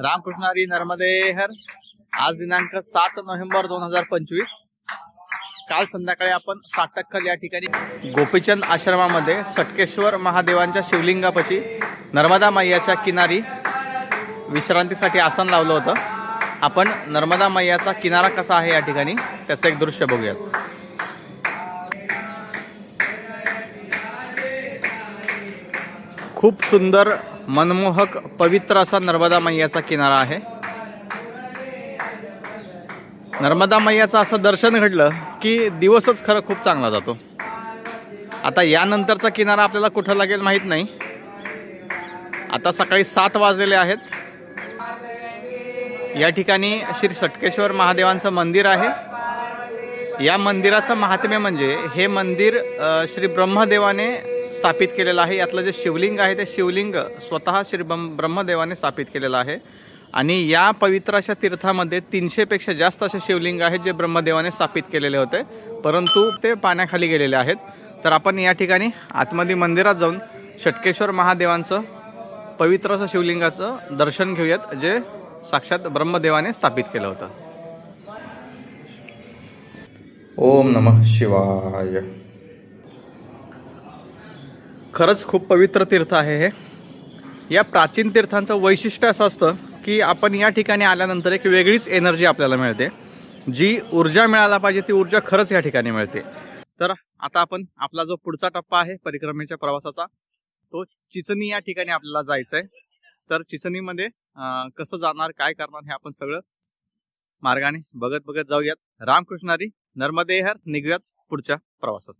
रामकृष्ण हरी नर्मदे हर. आज दिनांक सात नोव्हेंबर दोन हजार पंचवीस. काल संध्याकाळी आपण साटक्कल या ठिकाणी गोपीचंद आश्रमामध्ये सटकेश्वर महादेवांच्या शिवलिंगापाशी नर्मदा मैयाच्या किनारी विश्रांतीसाठी आसन लावलं होतं. आपण नर्मदा मैयाचा किनारा कसा आहे या ठिकाणी त्याचं एक दृश्य बघूयात. खूप सुंदर मनमोहक पवित्र असा नर्मदा मैयाचा किनारा आहे. नर्मदा मैयाचं असं दर्शन घडलं की दिवसच खरं खूप चांगला जातो. आता यानंतरचा किनारा आपल्याला कुठं लागेल माहीत नाही. आता सकाळी सात वाजलेले आहेत. या ठिकाणी श्री सटकेश्वर महादेवांचं मंदिर आहे. या मंदिराचं महात्म्य म्हणजे हे मंदिर श्री ब्रह्मदेवाने स्थापित केलेलं आहे. यातलं जे शिवलिंग आहे ते शिवलिंग स्वतः श्री ब्रह्म ब्रह्मदेवाने स्थापित केलेलं आहे. आणि या पवित्र अशा तीर्थामध्ये तीनशेपेक्षा जास्त असे शिवलिंग आहेत जे ब्रह्मदेवाने स्थापित केलेले होते. परंतु ते पाण्याखाली गेलेले आहेत. तर आपण या ठिकाणी आतमध्ये मंदिरात जाऊन षटकेश्वर महादेवांचं पवित्र असं शिवलिंगाचं दर्शन घेऊयात जे साक्षात ब्रह्मदेवाने स्थापित केलं होतं. ओम नमः शिवाय. खरंच खूप पवित्र तीर्थ आहे हे. या प्राचीन तीर्थांचं वैशिष्ट्य असं असतं की आपण या ठिकाणी आल्यानंतर एक वेगळीच एनर्जी आपल्याला मिळते. जी ऊर्जा मिळायला पाहिजे ती ऊर्जा खरंच या ठिकाणी मिळते. तर आता आपण आपला जो पुढचा टप्पा आहे परिक्रमेच्या प्रवासाचा तो चिचणी या ठिकाणी आपल्याला जायचं आहे तर चिचणीमध्ये कसं जाणार काय करणार हे आपण सगळं मार्गाने बघत बघत जाऊयात. रामकृष्णारी नर्मदेहर निघूयात पुढच्या प्रवासात.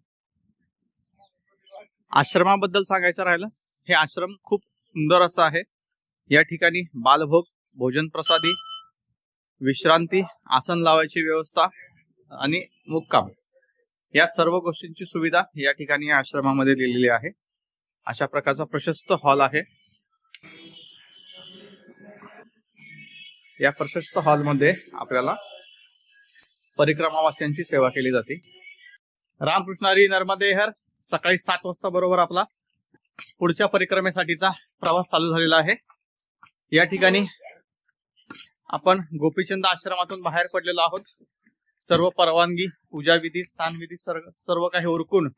आश्रमाबद्दल सांगायचं राहिलं हे आश्रम खूप सुंदर असं आहे. या ठिकाणी बालभोग भोजन प्रसादी विश्रांती आसन लावायची व्यवस्था आणि मुक्काम या सर्व गोष्टींची सुविधा या ठिकाणी या आश्रमामध्ये दिलेली आहे. अशा प्रकारचा प्रशस्त हॉल आहे. या प्रशस्त हॉलमध्ये आपल्याला परिक्रमावासियांची सेवा केली जाते. रामकृष्णारी नर्मदेहर सकाळी सात वाजता बरोबर आपला पुढच्या परिक्रमेसाठीचा प्रवास चालू झालेला आहे. या ठिकाणी आपण गोपीचंद आश्रमातून बाहेर पडलेलो आहोत. सर्व परवानगी पूजाविधी स्थानविधी सर्व सर्व काही उरकून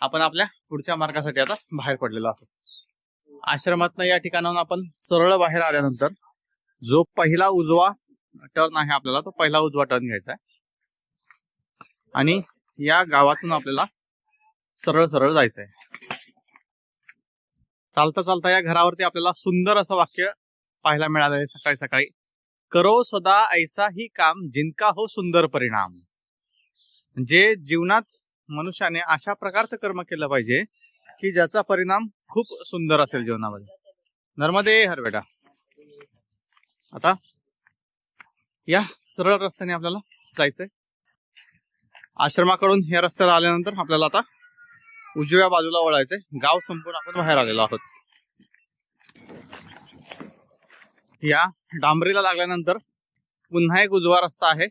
आपण आपल्या पुढच्या मार्गासाठी आता बाहेर पडलेलो आहोत. आश्रमातनं या ठिकाणाहून आपण सरळ बाहेर आल्यानंतर जो पहिला उजवा टर्न आहे आपल्याला तो पहिला उजवा टर्न घ्यायचा आहे. आणि या गावातून आपल्याला सरळ सरळ जायचं आहे चालता चालता या घरावरती आपल्याला सुंदर असं वाक्य पाहायला मिळालं आहे सकाळी सकाळी. करो सदा ऐसा ही काम जिनका हो सुंदर परिणाम. म्हणजे जीवनात मनुष्याने अशा प्रकारचं कर्म केलं पाहिजे की ज्याचा परिणाम खूप सुंदर असेल जीवनामध्ये. नर्मदे हर बेटा आता या सरळ रस्त्याने आपल्याला जायचंय. आश्रमाकडून या रस्त्याला आल्यानंतर आपल्याला आता उजव्या बाजूला वळायचंय. गाव संपूर्ण आपण बाहेर आलेलो आहोत. या डांबरीला लागल्यानंतर पुन्हा एक उजवा रस्ता आहे.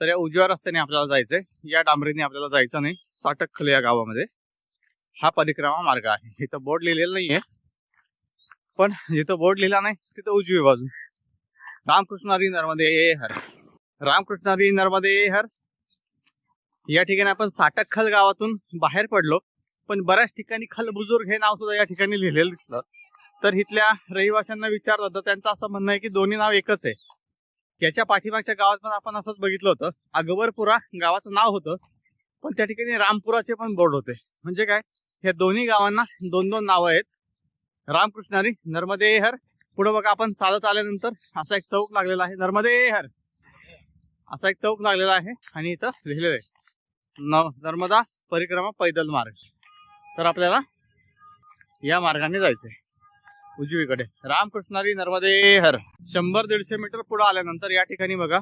तर या उजव्या रस्त्याने आपल्याला जायचंय. या डांबरीने आपल्याला जायचं नाही. साटकखल या गावामध्ये. हा परिक्रमा मार्ग आहे. इथं बोर्ड लिहिलेला नाहीये. पण जिथं बोर्ड लिहिला नाही तिथं उजवी बाजू. रामकृष्णारी नर्मदे हर. रामकृष्णारी नर्मदे हर. या ठिकाणी आपण साटकखल गावातून बाहेर पडलो पण बऱ्याच ठिकाणी खलबुजुर्ग हे नाव सुद्धा या ठिकाणी लिहिलेलं दिसलं. तर इथल्या रहिवाशांना विचारलं तर त्यांचं असं म्हणणं आहे की दोन्ही नाव एकच आहे. याच्या पाठीमागच्या गावात पण आपण असंच बघितलं होतं. अगवरपुरा गावाचं नाव होतं पण त्या ठिकाणी रामपुराचे पण बोर्ड होते. म्हणजे काय? ह्या दोन्ही गावांना दोन दोन नावं आहेत. रामकृष्णारी नर्मदेहर पुढे बघा आपण चालत आल्यानंतर असा एक चौक लागलेला आहे. नर्मदेहर असा एक चौक लागलेला आहे आणि इथं लिहिलेलं आहे. न नर्मदा परिक्रमा पैदल मार्ग. तर आपल्याला या मार्गाने जायचंय. उजवीकडे. रामकृष्णारी नर्मदे हर शंभर दीडशे मीटर पुढे आल्यानंतर या ठिकाणी बघा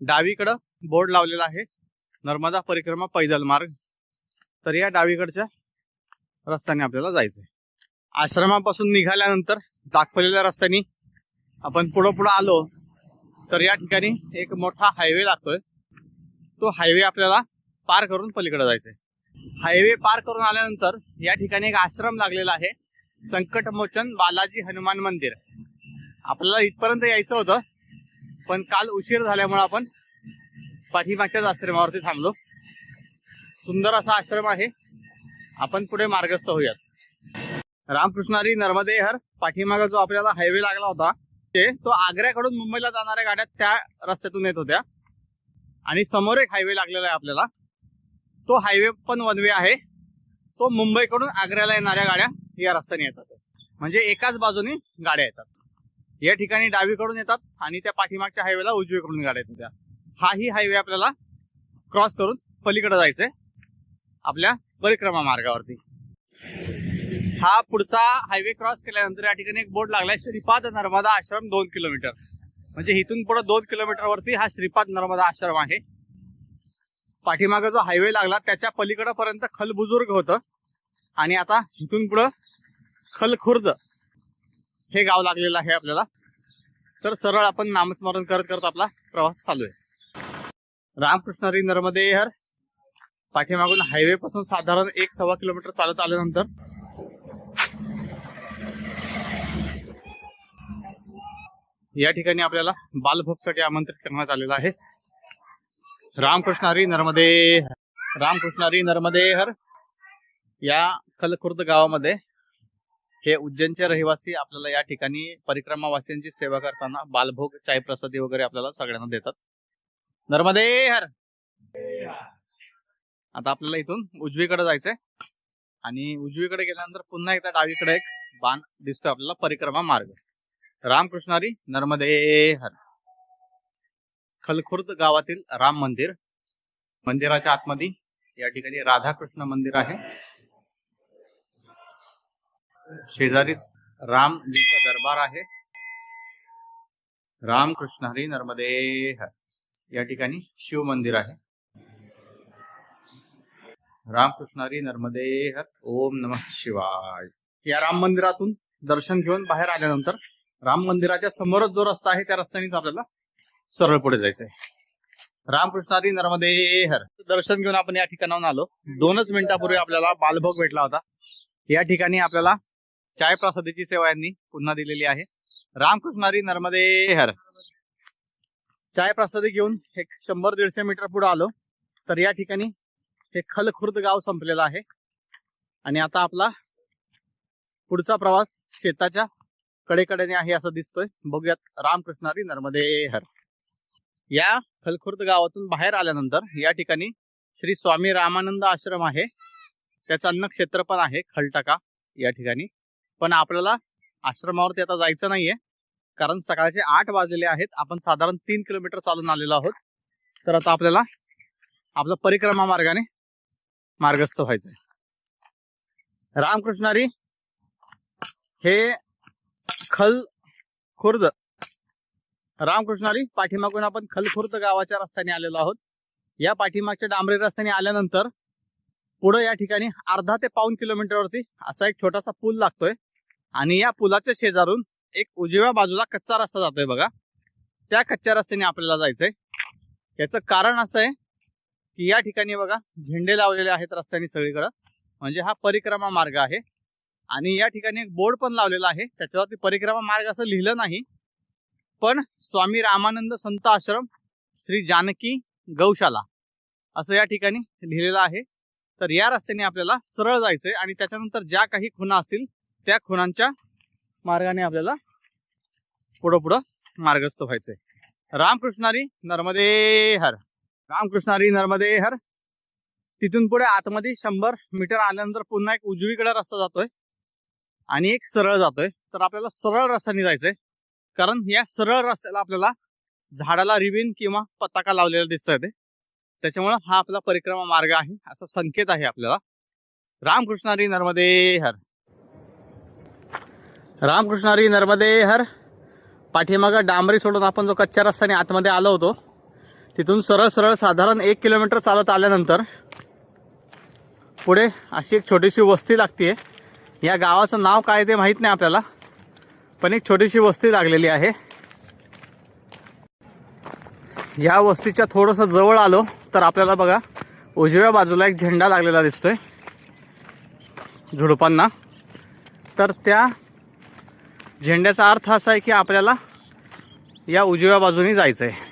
डावीकडं बोर्ड लावलेला आहे. नर्मदा परिक्रमा पैदल मार्ग. तर या डावीकडच्या रस्त्याने आपल्याला जायचंय. आश्रमापासून निघाल्यानंतर दाखवलेल्या रस्त्याने आपण पुढं पुढं आलो तर या ठिकाणी एक मोठा हायवे लागतोय. तो हायवे आपल्याला पार करून पलीकडे जायचंय. हायवे पार करून आल्यानंतर या ठिकाणी एक आश्रम लागलेला आहे. संकटमोचन बालाजी हनुमान मंदिर. आपल्याला इथपर्यंत यायचं होतं पण काल उशीर झाल्यामुळे आपण पाठीमागच्याच आश्रमावरती थांबलो. सुंदर असा आश्रम आहे. आपण पुढे मार्गस्थ होऊयात. रामकृष्णारी नर्मदे हर पाठीमागा जो आपल्याला हायवे लागला होता ते तो आग्र्याकडून मुंबईला जाणाऱ्या गाड्या त्या रस्त्यातून येत होत्या. आणि समोर एक हायवे लागलेला आहे आपल्याला. तो हायवे पण वन वे आहे. तो मुंबईकडून आग्र्याला येणाऱ्या गाड्या या रस्त्याने येतात. म्हणजे एकाच बाजूने गाड्या येतात. या ठिकाणी डावीकडून येतात आणि त्या पाठीमागच्या हायवेला उजवीकडून गाड्या येतात त्या. हाही हायवे आपल्याला क्रॉस करून पलीकडे जायचंय आपल्या परिक्रमा मार्गावरती. हा पुढचा हायवे क्रॉस केल्यानंतर या ठिकाणी एक बोर्ड लागलाय श्रीपाद नर्मदा आश्रम दोन किलोमीटर. म्हणजे इथून पुढे दोन किलोमीटरवरती हा श्रीपाद नर्मदा आश्रम आहे. पाठीमागे जो हायवे लागला त्याच्या पलीकडे पर्यंत खलबुजुर्ग होतं. आणि आता इथून पुढं खलखुर्द हे गाव लागलेलं आहे आपल्याला. तर सरळ आपण नामस्मरण करत करत आपला प्रवास चालू आहे. रामकृष्ण हरी नर्मदे हर. पाठीमागून हायवे पासून साधारण एक सव्वा किलोमीटर चालत आल्यानंतर. या ठिकाणी आपल्याला बालभोगसाठी आमंत्रित करण्यात आलेलं आहे. रामकृष्ण हरी नर्मदे रामकृष्ण हरी नर्मदे हर. या खलखुर्द गावामध्ये हे उज्जैनचे रहिवासी आपल्याला या ठिकाणी परिक्रमावासियांची सेवा करताना बालभोग चाय प्रसादी वगैरे आपल्याला सगळ्यांना देतात. नर्मदे हर. आता आपल्याला इथून उजवीकडे जायचंय. आणि उजवीकडे गेल्यानंतर पुन्हा एकदा डावीकडे एक बाण दिसतोय आपल्याला परिक्रमा मार्ग. रामकृष्णारी नर्मदे हर. खलखुर्द गावातील राम मंदिर. मंदिराच्या आतमध्ये या ठिकाणी राधाकृष्ण मंदिर आहे. शेजारीच रामजीचा दरबार आहे. रामकृष्ण हरी नर्मदे या ठिकाणी शिव मंदिर आहे. रामकृष्ण हरी नर्मदे हर ओम नमः शिवाय. या राम मंदिरातून दर्शन घेऊन बाहेर आल्यानंतर राम मंदिराच्या समोरच जो रस्ता आहे त्या रस्त्यानेच आपल्याला सरळ पुढे जायचंय. रामकृष्ण हरी नर्मदे हर. दर्शन घेऊन आपण या ठिकाणाहून आलो. दोनच मिनिटापूर्वी आपल्याला बालभोग भेटला होता. या ठिकाणी आपल्याला चाय प्रसादीची सेवा यांनी पुन्हा दिलेली आहे. रामकृष्ण हरी नर्मदे हर. चाय प्रसादी घेऊन एक शंभर दीडशे मीटर पुढे आलो. तर या ठिकाणी हे खलखुर्द गाव संपलेलं आहे. आणि आता आपला पुढचा प्रवास शेताच्या कडेकडेने आहे असं दिसतोय. बघूयात रामकृष्णारी नर्मदे हर. या खलखुर्द गावातून बाहेर आल्यानंतर या ठिकाणी श्री स्वामी रामानंद आश्रम आहे. त्याचं अन्नक्षेत्र पण आहे खलटाका या ठिकाणी. पण आपल्याला आश्रमावरती आता जायचं नाहीये. कारण सकाळचे आठ वाजलेले आहेत. आपण साधारण तीन किलोमीटर चालून आलेलो आहोत. तर आता आपल्याला आपलं परिक्रमा मार्गाने मार्गस्थ व्हायचंय. रामकृष्णारी हे खल खुर्द रामकृष्णारी पाठीमागून आपण खलखुर्द गावाच्या रस्त्याने आलेलो आहोत. या पाठीमागच्या डांबरी रस्त्याने आल्यानंतर पुढे या ठिकाणी अर्धा ते पाऊन किलोमीटरवरती असा एक छोटासा पूल लागतोय. आणि या पुलाच्या शेजारून एक उजव्या बाजूला कच्चा रस्ता जातोय बघा. त्या कच्च्या रस्त्याने आपल्याला जायचंय. याचं कारण असं आहे की या ठिकाणी बघा झेंडे लावलेले आहेत रस्त्याने सगळीकडं. म्हणजे हा परिक्रमा मार्ग आहे. आणि या ठिकाणी एक बोर्ड पण लावलेला आहे. त्याच्यावरती परिक्रमा मार्ग असं लिहिलं नाही. पण स्वामी रामानंद संत आश्रम श्री जानकी गौशाला असं या ठिकाणी लिहिलेलं आहे. तर या रस्त्याने आपल्याला सरळ जायचंय आणि त्याच्यानंतर ज्या काही खुणा असतील त्या खुणांच्या मार्गाने आपल्याला पुढं पुढं मार्गस्थ व्हायचंय. रामकृष्णारी नर्मदे हर. रामकृष्णारी नर्मदे हर. तिथून पुढे आतमध्ये शंभर मीटर आल्यानंतर पुन्हा एक उजवीकडे रस्ता जातोय आणि एक सरळ जातोय. तर आपल्याला सरळ रस्त्याने जायचंय. कारण या सरळ रस्त्याला आपल्याला झाडाला रिबिन किंवा पताका लावलेला दिसत ते. त्याच्यामुळं हा आपला परिक्रमा मार्ग आहे असा संकेत आहे आपल्याला. रामकृष्णारी नर्मदे हर. रामकृष्णारी नर्मदे हर. पाठीमागं डांबरी सोडून आपण जो कच्च्या रस्त्याने आतमध्ये आलो होतो तिथून सरळ सरळ साधारण एक किलोमीटर चालत आल्यानंतर पुढे अशी एक छोटीशी वस्ती लागते या गावाचं नाव काय ते माहीत नाही आपल्याला. पण एक छोटीशी वस्ती लागलेली आहे. या वस्तीच्या थोडंसं जवळ आलो तर आपल्याला बघा उजव्या बाजूला एक झेंडा लागलेला दिसतोय झुडपांना. तर त्या झेंड्याचा अर्थ असा आहे की आपल्याला या उजव्या बाजूने जायचं आहे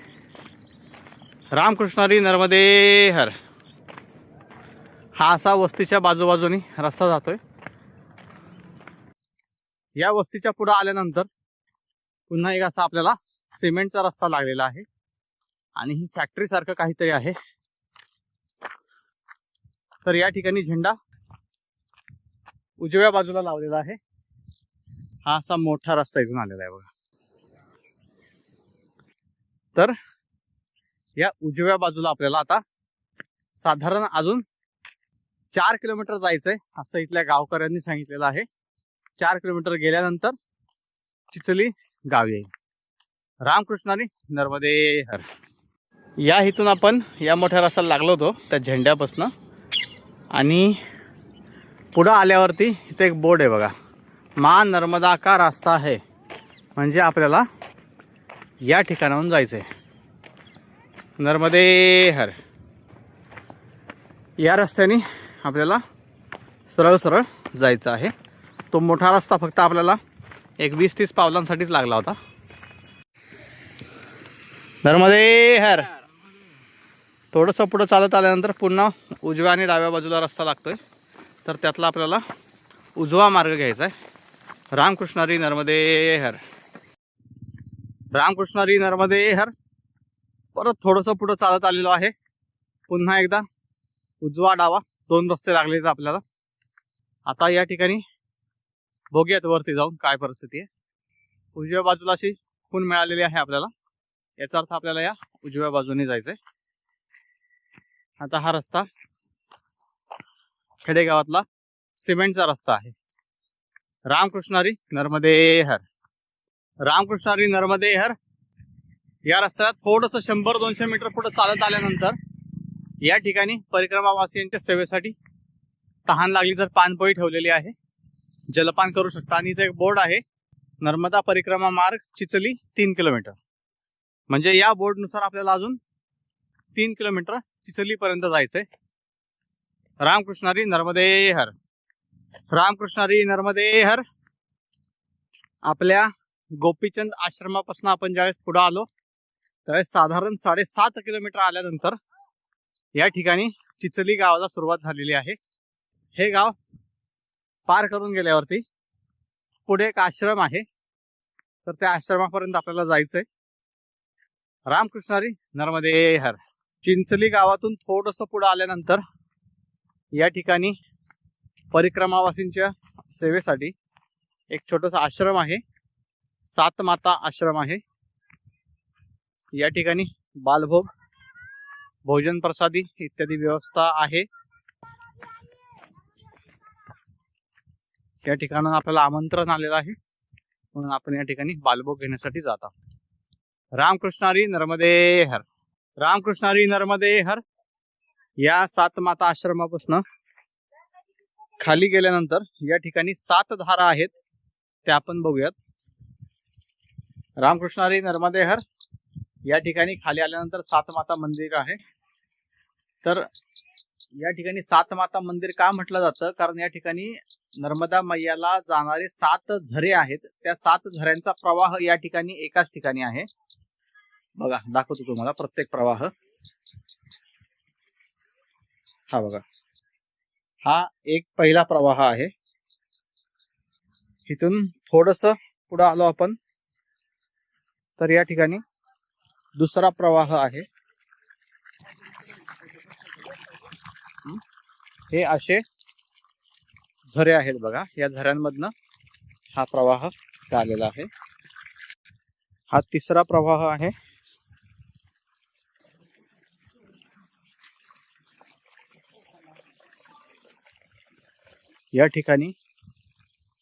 रामकृष्णारी नर्मदे हर. हा असा वस्तीच्या बाजूबाजूनी रस्ता जातोय. या वस्तीच्या पुढं आल्यानंतर पुन्हा एक असा आपल्याला सिमेंटचा रस्ता लागलेला आहे. आणि ही फॅक्टरी सारखं काहीतरी आहे. तर या ठिकाणी झेंडा उजव्या बाजूला लावलेला आहे. हा असा मोठा रस्ता इथून आलेला आहे बघा. तर या उजव्या बाजूला आपल्याला आता साधारण अजून चार किलोमीटर जायचंय असं इथल्या गावकऱ्यांनी सांगितलेलं आहे. चार किलोमीटर गेल्यानंतर चिचली गाव येईल. रामकृष्णाने नर्मदे हर. या इथून आपण या मोठ्या रस्त्याला लागलो होतो त्या झेंड्यापासनं. आणि पुढं आल्यावरती इथे एक बोर्ड आहे बघा. मा नर्मदा का रास्ता आहे म्हणजे आपल्याला या ठिकाणाहून जायचं आहे नर्मदे हर. या रस्त्याने आपल्याला सरळ सरळ जायचं आहे. तो मोठा रस्ता फक्त आपल्याला एक वीस तीस पावलांसाठीच लागला होता. नर्मदे हर. थोडंसं पुढं चालत आल्यानंतर पुन्हा उजव्या आणि डाव्या बाजूला रस्ता लागतोय. तर त्यातला आपल्याला उजवा मार्ग घ्यायचा आहे. रामकृष्णारी नर्मदे हर. रामकृष्णारी नर्मदे हर. परत थोडंसं पुढं चालत आलेलो आहे. पुन्हा एकदा उजवा डावा दोन रस्ते लागले आहेत आपल्याला. आता या ठिकाणी बघूयात वरती जाऊन काय परिस्थिती आहे. उजव्या बाजूला अशी खून मिळालेली आहे आपल्याला. याचा अर्थ आपल्याला या उजव्या बाजूने जायचंय. आता हा रस्ता खेडेगावातला सिमेंटचा रस्ता आहे. रामकृष्णारी नर्मदे हर रामकृष्णारी नर्मदे हर या रस्त्याला थोडस शंभर दोनशे मीटर पुढे चालत आल्यानंतर या ठिकाणी परिक्रमावासियांच्या सेवेसाठी तहान लागली तर पानपोई ठेवलेली आहे. जलपान करू शकता. आणि इथे एक बोर्ड आहे. नर्मदा परिक्रमा मार्ग चिचली तीन किलोमीटर. म्हणजे या बोर्डनुसार आपल्याला अजून तीन किलोमीटर चिचलीपर्यंत जायचंय. रामकृष्णारी नर्मदे हर. रामकृष्णारी नर्मदे हर. आपल्या गोपीचंद आश्रमापासून आपण ज्यावेळेस पुढे आलो त्यावेळेस साधारण साडेसात किलोमीटर आल्यानंतर या ठिकाणी चिचली गावाला सुरुवात झालेली आहे. हे गाव पार करून गेल्यावरती पुढे एक आश्रम आहे. तर त्या आश्रमापर्यंत आपल्याला जायचंय. रामकृष्णारी नर्मदे हर. चिंचली गावातून थोडस पुढे आल्यानंतर या ठिकाणी परिक्रमावासींच्या सेवेसाठी एक छोटंसं आश्रम आहे. सात माता आश्रम आहे. या ठिकाणी बालभोग भोजन प्रसादी इत्यादी व्यवस्था आहे. या ठिकाणाहून आपल्याला आमंत्रण आलेलं आहे. म्हणून आपण या ठिकाणी बालभोग घेण्यासाठी जात आहोत. रामकृष्णारी नर्मदे हर. रामकृष्णारी नर्मदे हर. या सात माता आश्रमापासून खाली गेल्यानंतर या ठिकाणी सात धारा आहेत त्या आपण बघूयात. रामकृष्णारी नर्मदे हर. या ठिकाणी खाली आल्यानंतर सात माता मंदिर आहे. तर या ठिकाणी सात माता मंदिर का म्हटलं जातं? कारण या ठिकाणी नर्मदा मैयाला जाणारे सात झरे आहेत. त्या सात झऱ्यांचा प्रवाह या ठिकाणी एकाच ठिकाणी आहे. बघा दाखवतो तुम्हाला प्रत्येक प्रवाह. हा बघा. हा एक पहिला प्रवाह आहे. इथून थोडस पुढे आलो आपण. तर या ठिकाणी दुसरा प्रवाह आहे. हे असे झरे आहेत बघा. या झऱ्यांमधनं हा प्रवाह आलेला आहे. हा तिसरा प्रवाह आहे. या ठिकाणी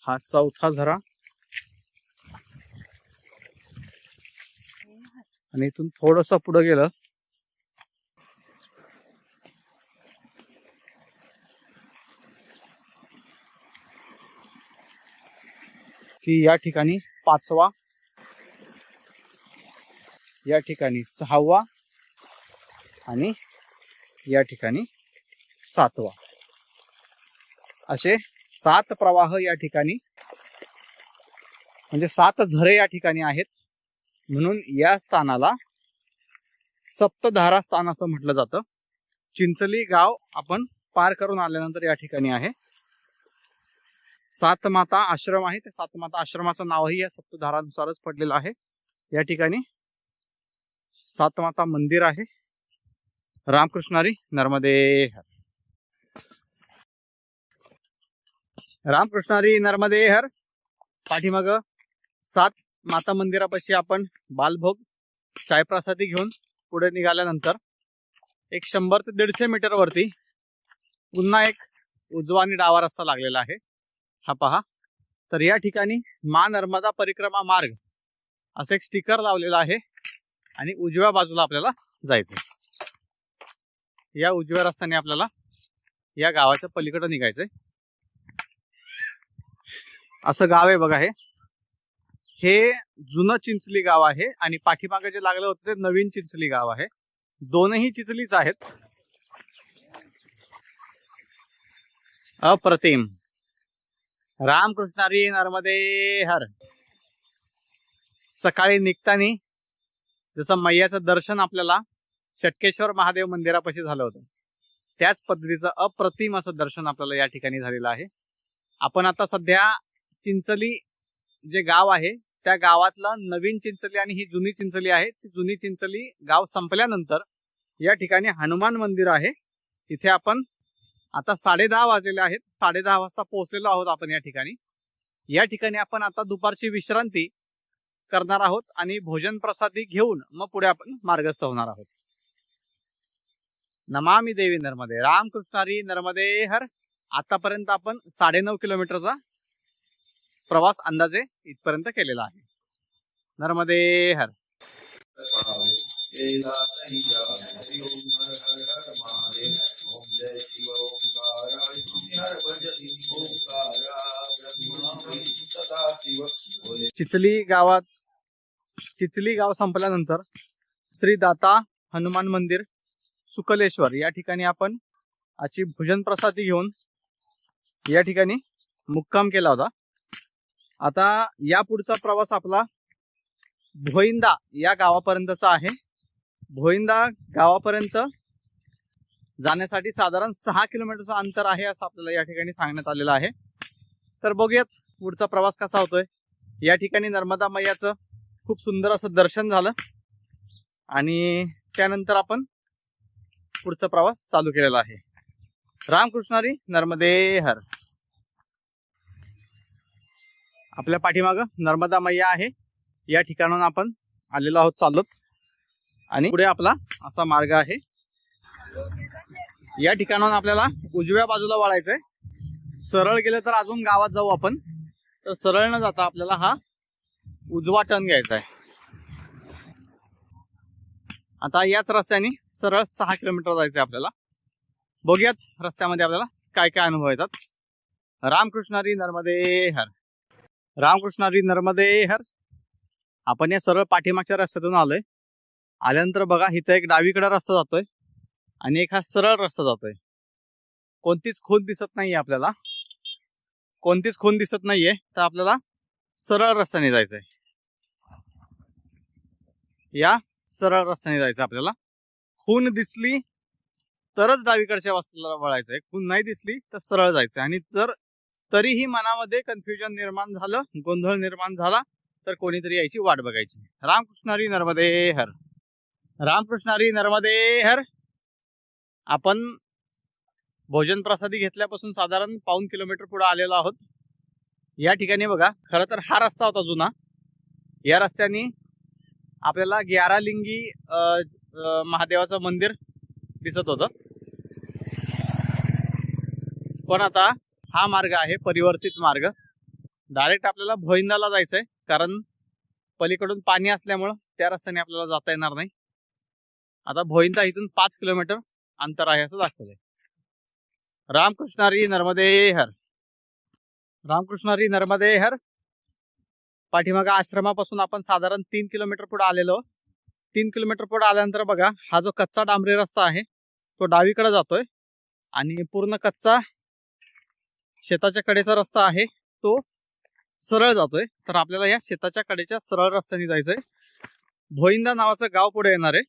हा चौथा झरा. आणि इथून थोडस पुढे गेलं की या ठिकाणी पाचवा या ठिकाणी सहावा आणि या ठिकाणी सातवा. असे सात प्रवाह या ठिकाणी म्हणजे सात झरे या ठिकाणी आहेत. म्हणून या स्थानाला सप्तधारा स्थान असं म्हटलं जातं. चिंचली गाव आपण पार करून आल्यानंतर या ठिकाणी आहे. सात माता आश्रम आहे. त्या सात माता आश्रमाचं नावही या सप्तधारानुसारच पडलेलं आहे. या ठिकाणी सात माता मंदिर आहे. रामकृष्णारी नर्मदे हर रामकृष्णारी नर्मदे हर पाठीमाग सात माता मंदिरापाशी आपण बालभोग सायप्रासादी घेऊन पुढे निघाल्यानंतर एक शंभर ते दीडशे मीटर वरती पुन्हा एक उजवा आणि डावा रस्ता लागलेला आहे. हा पहा. तर या ठिकाणी मा नर्मदा परिक्रमा मार्ग असं एक स्टिकर लावलेला आहे आणि उजव्या बाजूला आपल्याला जायचंय. या उजव्या रस्त्याने आपल्याला या गावाच्या पलीकडे निघायचंय. असं गाव आहे बघा हे. हे जुनं चिंचली गाव आहे आणि पाठीमागे जे लागलं होतं ते नवीन चिंचली गाव आहे. दोनही चिंचलीच आहेत. अप्रतिम. रामकृष्णारी नर्मदे हर. सकाळी निघतानी जसं मैयाचं दर्शन आपल्याला षटकेश्वर महादेव मंदिरापाशी झालं होतं. त्याच पद्धतीचं अप्रतिम असं दर्शन आपल्याला या ठिकाणी झालेलं आहे. आपण आता सध्या चिंचली जे गाव आहे त्या गावातलं नवीन चिंचली आणि ही जुनी चिंचली आहे ती जुनी चिंचली गाव संपल्यानंतर या ठिकाणी हनुमान मंदिर आहे. तिथे आपण आता साडे दहा वाजलेले आहेत. साडे दहा वाजता पोहोचलेलो आहोत आपण या ठिकाणी. या ठिकाणी आपण आता दुपारची विश्रांती करणार आहोत आणि भोजन प्रसादी घेऊन मग पुढे आपण मार्गस्थ होणार आहोत. नमामी देवी नर्मदे. रामकृष्णारी नर्मदे हर. आतापर्यंत आपण साडेनऊ किलोमीटरचा प्रवास अंदाजे इथपर्यंत केलेला आहे. नर्मदे हर. चिचली गावात चिचली गाव संपल्यानंतर श्री दाता हनुमान मंदिर सुकलेश्वर या ठिकाणी आपण आजची भोजन प्रसादी घेऊन या ठिकाणी मुक्काम केला होता. आता या पुढचा प्रवास आपला भोईंदा या गावापर्यंतचा आहे. भोईंदा गावापर्यंत जाण्यासाठी साधारण सहा किलोमीटरचं अंतर आहे असं आपल्याला या ठिकाणी सांगण्यात आलेलं आहे. तर बघूयात पुढचा प्रवास कसा होतोय. या ठिकाणी नर्मदा मैयाचं खूप सुंदर असं दर्शन झालं. आणि त्यानंतर आपण पुढचा प्रवास चालू केलेला आहे. रामकृष्णारी नर्मदे हर आपल्या पाठीमाग नर्मदा मैया आहे. या ठिकाणाहून आपण आलेलो आहोत चालत. आणि पुढे आपला असा मार्ग आहे. या ठिकाणाहून आपल्याला उजव्या बाजूला वळायचंय. सरळ गेलं तर अजून गावात जाऊ आपण. तर सरळ न जाता आपल्याला हा उजवा टर्न घ्यायचा आहे आता याच रस्त्याने सरळ सहा किलोमीटर जायचंय आपल्याला. बघूयात रस्त्यामध्ये आपल्याला काय काय अनुभव येतात. रामकृष्णारी नर्मदे हर. रामकृष्णारी नर्मदे हर. आपण या सरळ पाठीमागच्या रस्त्यातून आलोय. आल्यानंतर बघा इथं एक डावीकडे रस्ता जातोय. आणि एक हा सरळ रस्ता जातोय. कोणतीच खून दिसत नाहीये आपल्याला. कोणतीच खून दिसत नाहीये तर आपल्याला सरळ रस्त्याने जायचंय. या सरळ रस्त्याने जायचं आपल्याला. खून दिसली तरच डावीकडच्या वस्तीला वळायचंय. खून नाही दिसली तर सरळ जायचंय. आणि जर तरीही मनामध्ये कन्फ्युजन निर्माण झालं गोंधळ निर्माण झाला तर कोणीतरी यायची वाट बघायची. रामकृष्णारी नर्मदे हर. रामकृष्णारी नर्मदे हर. आपण भोजन प्रसादी घेतल्यापासून साधारण पाऊन किलोमीटर पुढे आलेलो आहोत. या ठिकाणी बघा खरं तर हा रस्ता होता जुना. या रस्त्याने आपल्याला ग्यारालिंगी महादेवाचं मंदिर दिसत होतं. पण आता हा मार्ग आहे परिवर्तित मार्ग. डायरेक्ट आपल्याला भोईंदाला जायचंय कारण पलीकडून पाणी असल्यामुळं त्या रस्त्याने आपल्याला जाता येणार नाही. आता भोईंदा इथून पाच किलोमीटर अंतर आहे असं दाखवलंय. रामकृष्णारी नर्मदे हर. रामकृष्णारी नर्मदे हर. पाठीमागा आश्रमापासून आपण साधारण तीन किलोमीटर पुढे आलेलो तीन किलोमीटर पुढे आल्यानंतर बघा हा जो कच्चा डांबरी रस्ता आहे तो डावीकडे जातोय. आणि पूर्ण कच्चा शेताच्या कडेचा रस्ता आहे तो सरळ जातोय. तर आपल्याला या शेताच्या कडेच्या सरळ रस्त्याने जायचंय. भोईंदा नावाचं गाव पुढे येणार आहे.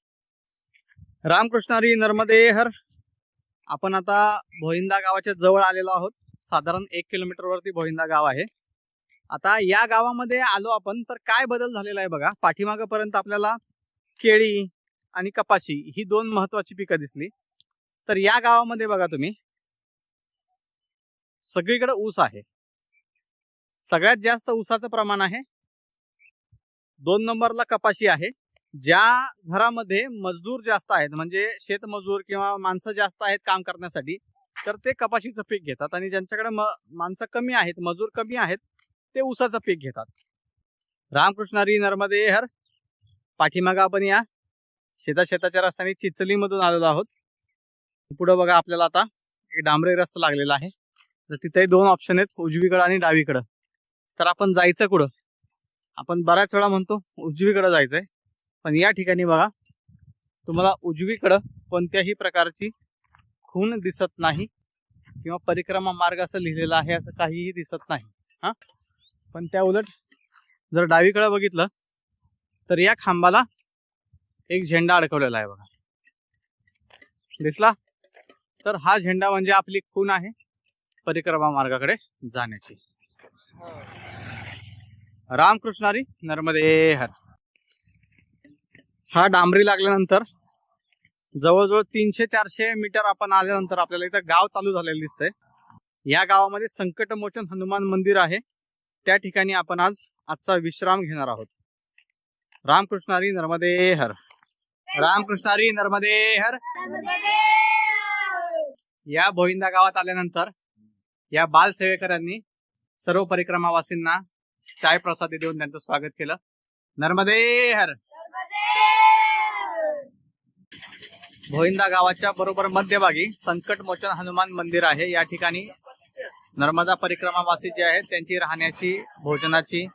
रामकृष्णारी नर्मदे हर. आपण आता भोईंदा गावाच्या जवळ आलेलो आहोत. साधारण एक किलोमीटर वरती भोईंदा गाव आहे. आता या गावामध्ये आलो आपण तर काय बदल झालेला आहे बघा. पाठीमागापर्यंत आपल्याला केळी आणि कपाशी ही दोन महत्वाची पिकं दिसली. तर या गावामध्ये बघा तुम्ही. सगळीकडे ऊस आहे. सगळ्यात जास्त ऊसाचं प्रमाण आहे. दोन नंबरला कपाशी आहे. ज्या घरामध्ये मजदूर जास्त आहेत म्हणजे शेतमजूर किंवा माणसं जास्त आहेत काम करण्यासाठी तर ते कपाशीचं पीक घेतात आणि ज्यांच्याकडे म माणसं कमी आहेत मजूर कमी आहेत ते ऊसाचं पीक घेतात. रामकृष्णारी नर्मदे हर. पाठीमागं आपण या. शेता शेताच्या रस्त्याने चिचलीमधून आलेलो आहोत. पुढं बघा आपल्याला आता एक डांबरी रस्ता लागलेला आहे. तर तिथे दोन ऑप्शन आहेत उजवीकडं आणि डावीकडं. तर आपण जायचं कुठं? आपण बऱ्याच वेळा म्हणतो उजवीकडं जायचंय. पण या ठिकाणी बघा तुम्हाला उजवीकडं कोणत्याही प्रकारची खून दिसत नाही किंवा परिक्रमा मार्ग असं लिहिलेलं आहे असं काहीही दिसत नाही. हां? पण त्या उलट जर डावीकडं बघितलं तर या खांबाला एक झेंडा अडकवलेला आहे बघा. दिसला? तर हा झेंडा म्हणजे आपली खून आहे परिक्रमा मार्गाकडे जाण्याची. रामकृष्णारी नर्मदे हर. हा डांबरी लागल्यानंतर जवळजवळ तीनशे चारशे मीटर आपण आल्यानंतर आपल्याला इथं गाव चालू झालेलं दिसतंय. या गावामध्ये संकटमोचन हनुमान मंदिर आहे. त्या ठिकाणी आपण आज आजचा विश्राम घेणार आहोत. रामकृष्णारी नर्मदे हर. रामकृष्णारी नर्मदे हर. या भोईंदा गावात आल्यानंतर या बालसेवेकरांनी सर्व परिक्रमावासींना चाय प्रसादी देऊन त्यांचं स्वागत केलं. नर्मदे हर. भोईंदा गावाच्या बरोबर मध्यभागी संकटमोचन हनुमान मंदिर आहे. या ठिकाणी नर्मदा परिक्रमावासी जे आहेत त्यांची राहण्याची भोजनाची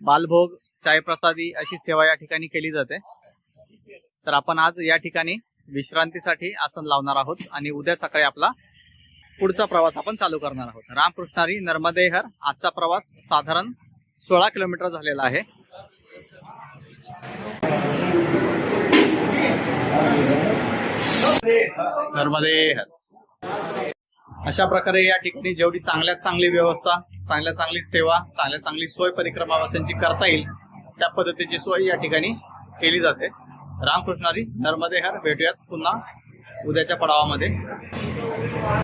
बालभोग चाय प्रसादी अशी सेवा या ठिकाणी केली जाते. तर आपण आज या ठिकाणी विश्रांतीसाठी आसन लावणार आहोत आणि उद्या सकाळी आपला पुढचा प्रवास आपण चालू करणार आहोत. रामकृष्णारी नर्मदेहर आजचा प्रवास साधारण सोळा किलोमीटर झालेला आहे. नर्मदे अशा प्रकारे या ठिकाणी जेवढी चांगल्यात चांगली व्यवस्था चांगल्या चांगली सेवा चांगल्या चांगली सोय परिक्रमावासींची करता येईल त्या पद्धतीची सोय या ठिकाणी केली जाते. रामकृष्णारी नर्मदेहर भेटूयात पुन्हा उद्याच्या पडावामध्ये.